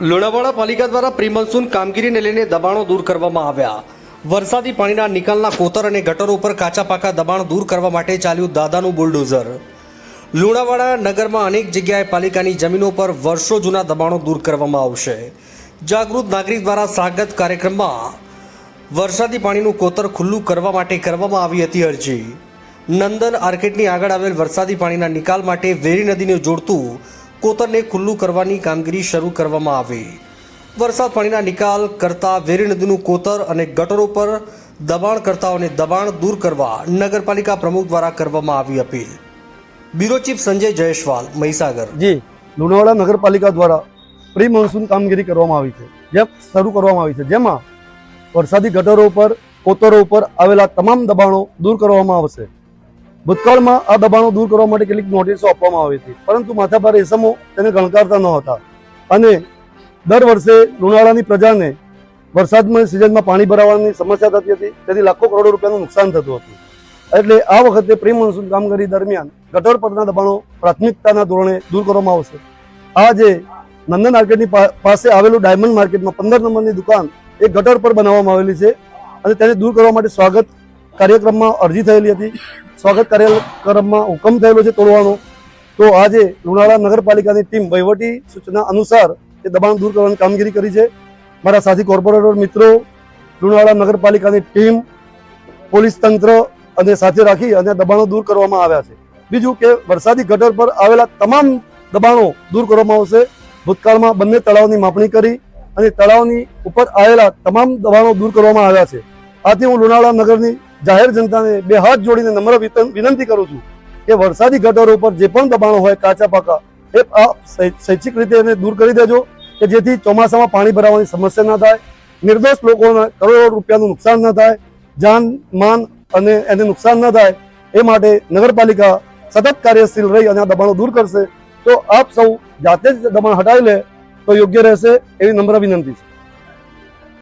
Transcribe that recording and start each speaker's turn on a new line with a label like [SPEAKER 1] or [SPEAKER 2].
[SPEAKER 1] લુણાવાડા પાલિકા દ્વારા પ્રિમોન્સૂન કામગીરીને લઈને દબાણો દૂર કરવામાં આવ્યા. વરસાદી પાણીના નિકાલના કોતર અને ગટરો ઉપર કાચા પાકા દબાણ દૂર કરવા માટે ચાલ્યું દાદાનું બુલડોઝર. લુણાવાડા નગરમાં અનેક જગ્યાએ પાલિકાની જમીનો પર વર્ષો જૂના દબાણો દૂર કરવામાં આવશે. જાગૃત નાગરિક દ્વારા સ્વાગત કાર્યક્રમમાં વરસાદી પાણીનું કોતર ખુલ્લું કરવા માટે કરવામાં આવી હતી અરજી. નંદન આર્કેટની આગળ આવેલ વરસાદી પાણીના નિકાલ માટે વેરી નદીને જોડતું કોતરને ખુલ્લું કરવાની કામગીરી શરૂ કરવામાં આવી. વરસાદ પાણીના નિકાલ કરતા વેરી નદીનું કોતર અને ગટરો પર દબાણ કરતાઓને દબાણ દૂર કરવા નગરપાલિકા પ્રમુખ દ્વારા કરવામાં આવી appeal. Bureau chief Sanjay Jaiswal, Mahisagar.
[SPEAKER 2] જી, લુણાવાડા નગરપાલિકા દ્વારા પ્રી મોન્સૂન કામગીરી કરવામાં આવી છે. જેમ શરૂ કરવામાં આવી છે, જેમાં વરસાદી ગટરો ઉપર કોતરો ઉપર આવેલા તમામ દબાણો દૂર કરવામાં આવશે. ભૂતકાળમાં આ દબાણો દૂર કરવા માટે કેટલીક નોટિસો આપવામાં આવી હતી. પરંતુ માથાભારે એસમો તેને ગણકારતા ન હતા. અને દર વર્ષે લુણાવાડાની પ્રજાને વરસાદમાં સિઝનમાં પાણી ભરાવાની સમસ્યા થતી હતી. તેથી લાખો કરોડો રૂપિયાનું નુકસાન થતું હતું. એટલે આ વખતે પ્રી મોન્સૂન કામગીરી દરમિયાન ગટર પરના દબાણો પ્રાથમિકતાના ધોરણે દૂર કરવામાં આવશે. આ જે નંદન માર્કેટની પાસે આવેલું ડાયમંડ માર્કેટમાં પંદર નંબરની દુકાન એ ગટર પર બનાવવામાં આવેલી છે. અને તેને દૂર કરવા માટે સ્વાગત કાર્યક્રમમાં અરજી થયેલી હતી. સ્વાગત કાર્યક્રમમાં હુકમ થયેલો છે તોડવાનો. તો આજે લુણાવાડા નગરપાલિકાની ટીમ વહીવટી સૂચના અનુસાર એ દબાણ દૂર કરવાની કામગીરી કરી છે. મારા સાથી કોર્પોરેટર મિત્રો, લુણાવાડા નગરપાલિકાની ટીમ, પોલીસ તંત્ર અને સાથે રાખી અને દબાણો દૂર કરવામાં આવ્યા છે. બીજું કે વરસાદી ગટર પર આવેલા તમામ દબાણો દૂર કરવામાં આવશે. ભૂતકાળમાં બંને તળાવની માપણી કરી અને તળાવની ઉપર આવેલા તમામ દબાણો દૂર કરવામાં આવ્યા છે. આથી હું લુણાવાડા નગરની જાહેર જનતાને બે હાથ જોડીને નમ્ર વિનંતી કરું છું કે વરસાદી ગટરો ઉપર જે પણ દબાણો હોય, કાચા પાકા, એ આપ શૈક્ષિક રીતે એને દૂર કરી દેજો કે જેથી ચોમાસામાં પાણી ભરાવાની સમસ્યા ના થાય, નિર્દોષ લોકોને કરોડો રૂપિયાનું નુકસાન ન થાય, જાન, માન અને એને નુકસાન ન થાય, એ માટે નગરપાલિકા સતત કાર્યશીલ રહી અને આ દબાણો દૂર કરશે. તો આપ સૌ જાતે જ દબાણ હટાવી લે, તો યોગ્ય રહેશે એવી નમ્ર વિનંતી છે.